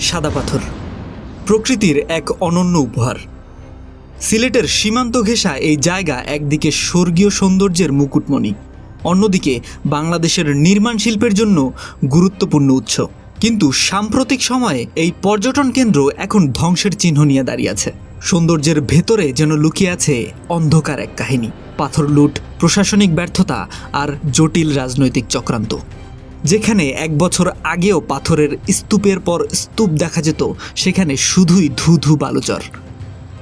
সাদা পাথর। প্রকৃতির এক অনন্য উপহার। সিলেটের সীমান্ত ঘেঁষা এই জায়গা একদিকে স্বর্গীয় সৌন্দর্যের মুকুটমণি, অন্যদিকে বাংলাদেশের নির্মাণ শিল্পের জন্য গুরুত্বপূর্ণ উৎস। কিন্তু সাম্প্রতিক সময়ে এই পর্যটন কেন্দ্র এখন ধ্বংসের চিহ্ন নিয়ে দাঁড়িয়ে আছে। সৌন্দর্যের ভেতরে যেন লুকিয়ে আছে অন্ধকার এক কাহিনী। পাথর লুট, প্রশাসনিক ব্যর্থতা আর জটিল রাজনৈতিক চক্রান্ত। যেখানে এক বছর আগেও পাথরের স্তূপের পর স্তূপ দেখা যেত, সেখানে শুধুই ধু ধু বালুচর।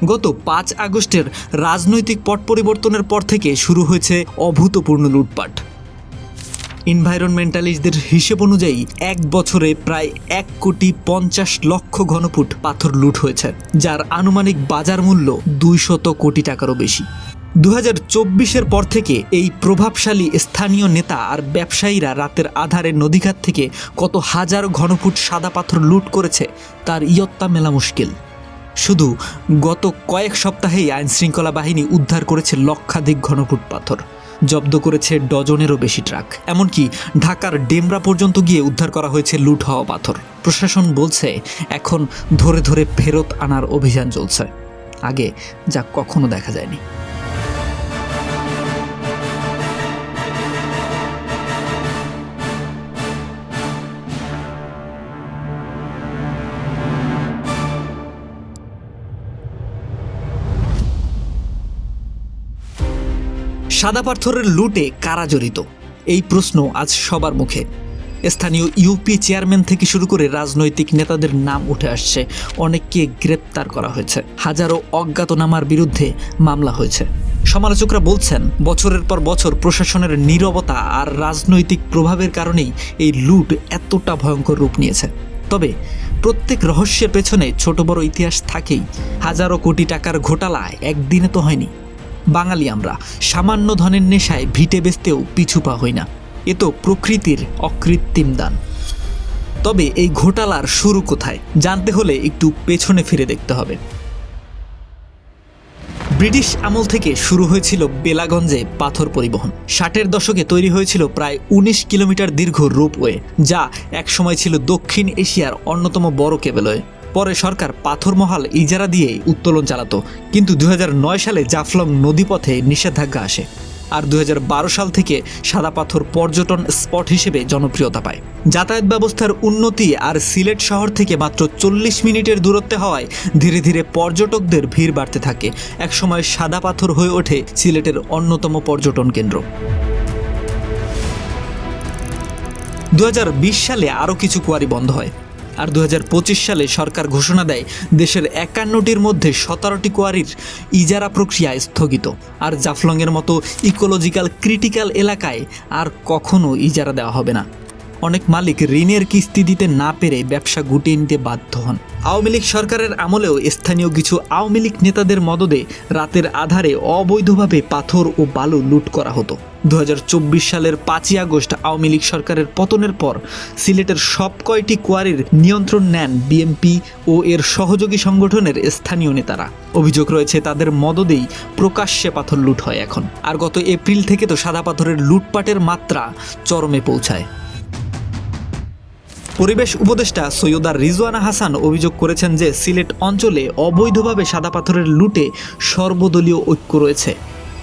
গত পাঁচ আগস্টের রাজনৈতিক পট পরিবর্তনের পর থেকে শুরু হয়েছে অভূতপূর্ণ লুটপাট। এনভায়রনমেন্টালিস্টদের হিসেব অনুযায়ী, এক বছরে প্রায় এক কোটি পঞ্চাশ লক্ষ ঘনফুট পাথর লুট হয়েছে, যার আনুমানিক বাজার মূল্য দুইশত কোটি টাকারও বেশি। দু হাজার পর থেকে এই প্রভাবশালী স্থানীয় নেতা আর ব্যবসায়ীরা রাতের আধারে নদীঘাট থেকে কত হাজার ঘনফুট সাদা পাথর লুট করেছে, তার ইয়ত্তা মেলা মুশকিল। শুধু গত কয়েক সপ্তাহেই আইনশৃঙ্খলা বাহিনী উদ্ধার করেছে লক্ষাধিক ঘনফুট পাথর, জব্দ করেছে ডজনেরও বেশি ট্রাক। এমনকি ঢাকার ডেমরা পর্যন্ত গিয়ে উদ্ধার করা হয়েছে লুট হওয়া পাথর। প্রশাসন বলছে, এখন ধরে ধরে ফেরত আনার অভিযান চলছে। আগে যা কখনো দেখা যায়নি। সাদা পাথরের লুটে কারা জড়িত? এই প্রশ্ন আজ সবার মুখে। স্থানীয় ইউপি চেয়ারম্যান থেকে শুরু করে রাজনৈতিক নেতাদের নাম উঠে আসছে। অনেককে গ্রেপ্তার করা হয়েছে। হাজারো অজ্ঞাতনামার বিরুদ্ধে মামলা হয়েছে। সমালোচকরা বলছেন, বছরের পর বছর প্রশাসনের নীরবতা আর রাজনৈতিক প্রভাবের কারণেই এই লুট এতটা ভয়ঙ্কর রূপ নিয়েছে। তবে প্রত্যেক রহস্যের পেছনে ছোট বড় ইতিহাস থাকেই। হাজারো কোটি টাকার ঘোটালা একদিনে তো হয়নি। বাঙালি আমরা। সামান্য ধনের নেশায় ভিটে বেচতেও পিছু পা হই না। এ তো প্রকৃতির অকৃত্রিম দান। তবে এই ঘোটালার শুরু কোথায়, জানতে হলে একটু পেছনে ফিরে দেখতে হবে। ব্রিটিশ আমল থেকে শুরু হয়েছিল বেলাগঞ্জে পাথর পরিবহন। ষাটের দশকে তৈরি হয়েছিল প্রায় উনিশ কিলোমিটার দীর্ঘ রোপওয়ে, যা একসময় ছিল দক্ষিণ এশিয়ার অন্যতম বড় কেবলওয়ে পরে সরকার পাথর মহাল ইজারা দিয়ে উত্তোলন চালাতো। কিন্তু দুই হাজার নয় সালে জাফলং নদীপথে নিষেধাজ্ঞা আসে আর দুই হাজার বারো সাল থেকে সাদা পাথর পর্যটন স্পট হিসেবে জনপ্রিয়তা পায়। যাতায়াত ব্যবস্থার উন্নতি আর সিলেট শহর থেকে মাত্র চল্লিশ মিনিটের দূরত্বে হওয়ায় ধীরে ধীরে পর্যটকদের ভিড় বাড়তে থাকে। একসময় সাদা পাথর হয়ে ওঠে সিলেটের অন্যতম পর্যটন কেন্দ্র। দুই হাজার বিশ সালে আরও কিছু কুয়ারি বন্ধ হয়। আর দু হাজার পঁচিশ সালে সরকার ঘোষণা দেয় দেশের একান্নটির মধ্যে সতেরোটি কোয়ারির ইজারা প্রক্রিয়া স্থগিত। আর জাফলংয়ের মতো ইকোলজিক্যাল ক্রিটিক্যাল এলাকায় আর কখনো ইজারা দেওয়া হবে না। অনেক মালিক ঋণের কিস্তি দিতে না পেরে ব্যবসা গুটিয়ে নিতে বাধ্য হন। আওয়ামী লীগ সরকারের আমলেও স্থানীয় কিছু আওয়ামী লীগ নেতাদের মদদে রাতের আধারে অবৈধভাবে পাথর ও বালু লুট করা হতো। দু হাজার চব্বিশ সালের পাঁচই আগস্ট আওয়ামী লীগ সরকারের পতনের পর সিলেটের সব কয়টি কোয়ারির নিয়ন্ত্রণ নেন বিএমপি ও এর সহযোগী সংগঠনের স্থানীয় নেতারা। অভিযোগ রয়েছে, তাদের মদদেই প্রকাশ্যে পাথর লুট হয় এখন। আর গত এপ্রিল থেকে তো সাদা পাথরের লুটপাটের মাত্রা চরমে পৌঁছায়। পরিবেশ উপদেষ্টা সৈয়দা রিজওয়ানা হাসান অভিযোগ করেছেন যে সিলেট অঞ্চলে অবৈধভাবে সাদা পাথরের লুটে সর্বদলীয় ঐক্য রয়েছে।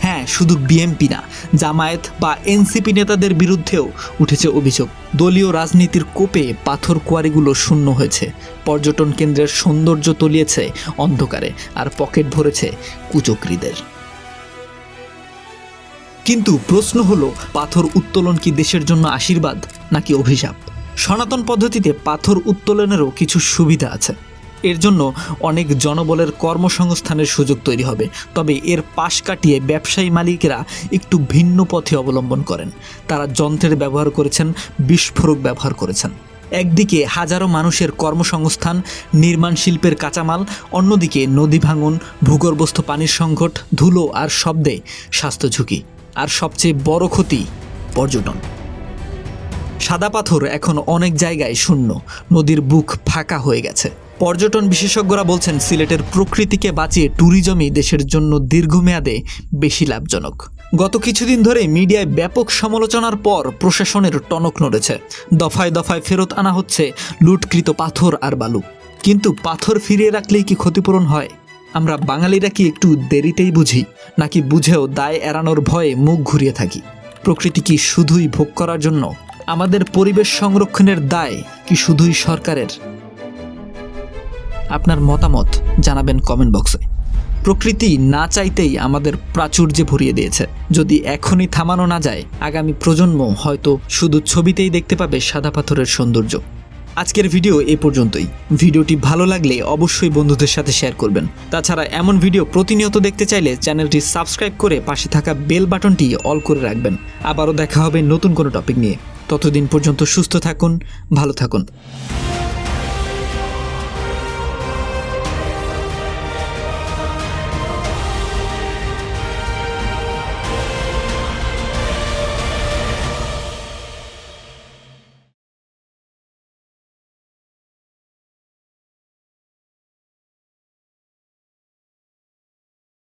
হ্যাঁ শুধু বিএমপি না, জামায়াত বা এনসিপি নেতাদের বিরুদ্ধেও উঠেছে অভিযোগ। দলীয় রাজনীতির কোপে পাথর কোয়ারিগুলো শূন্য হয়েছে। পর্যটন কেন্দ্রের সৌন্দর্য তলিয়েছে অন্ধকারে আর পকেট ভরেছে কুচক্রীদের। কিন্তু প্রশ্ন হলো, পাথর উত্তোলন কি দেশের জন্য আশীর্বাদ নাকি অভিশাপ? সনাতন পদ্ধতিতে পাথর উত্তোলনেরও কিছু সুবিধা আছে। এর জন্য অনেক জনবলের কর্মসংস্থানের সুযোগ তৈরি হবে। তবে এর পাশ কাটিয়ে ব্যবসায়ী মালিকেরা একটু ভিন্ন পথে অবলম্বন করেন। তারা যন্ত্রের ব্যবহার করেছেন, বিস্ফোরক ব্যবহার করেছেন। একদিকে হাজারো মানুষের কর্মসংস্থান, নির্মাণ শিল্পের কাঁচামাল, অন্যদিকে নদী ভাঙন, ভূগর্ভস্থ পানির সংকট, ধুলো আর শব্দে স্বাস্থ্য ঝুঁকি। আর সবচেয়ে বড় ক্ষতি পর্যটন। সাদা পাথর এখন অনেক জায়গায় শূন্য। নদীর বুক ফাঁকা হয়ে গেছে। পর্যটন বিশেষজ্ঞরা বলছেন, সিলেটের প্রকৃতিকে বাঁচিয়ে ট্যুরিজমই দেশের জন্য দীর্ঘমেয়াদে বেশি লাভজনক। গত কিছুদিন ধরে মিডিয়ায় ব্যাপক সমালোচনার পর প্রশাসনের টনক নড়েছে। দফায় দফায় ফেরত আনা হচ্ছে লুটকৃত পাথর আর বালু। কিন্তু পাথর ফিরিয়ে রাখলেই কি ক্ষতিপূরণ হয়? আমরা বাঙালিরা কি একটু দেরিতেই বুঝি? নাকি বুঝেও দায় এড়ানোর ভয়ে মুখ ঘুরিয়ে থাকি? প্রকৃতি কি শুধুই ভোগ করার জন্য? আমাদের পরিবেশ সংরক্ষণের দায় কি শুধুই সরকারের? আপনার মতামত জানাবেন কমেন্ট বক্সে। প্রকৃতি না চাইতেই আমাদের প্রাচুর্যে ভরিয়ে দিয়েছে। যদি এখনই থামানো না যায়, আগামী প্রজন্ম হয়তো শুধু ছবিতেই দেখতে পাবে সাদা পাথরের সৌন্দর্য। আজকের ভিডিও এ পর্যন্তই। ভিডিওটি ভালো লাগলে অবশ্যই বন্ধুদের সাথে শেয়ার করবেন। তাছাড়া এমন ভিডিও প্রতিনিয়ত দেখতে চাইলে চ্যানেলটি সাবস্ক্রাইব করে পাশে থাকা বেল বাটনটি অল করে রাখবেন। আবারও দেখা হবে নতুন কোনো টপিক নিয়ে। ততদিন পর্যন্ত সুস্থ থাকুন ভালো থাকুন।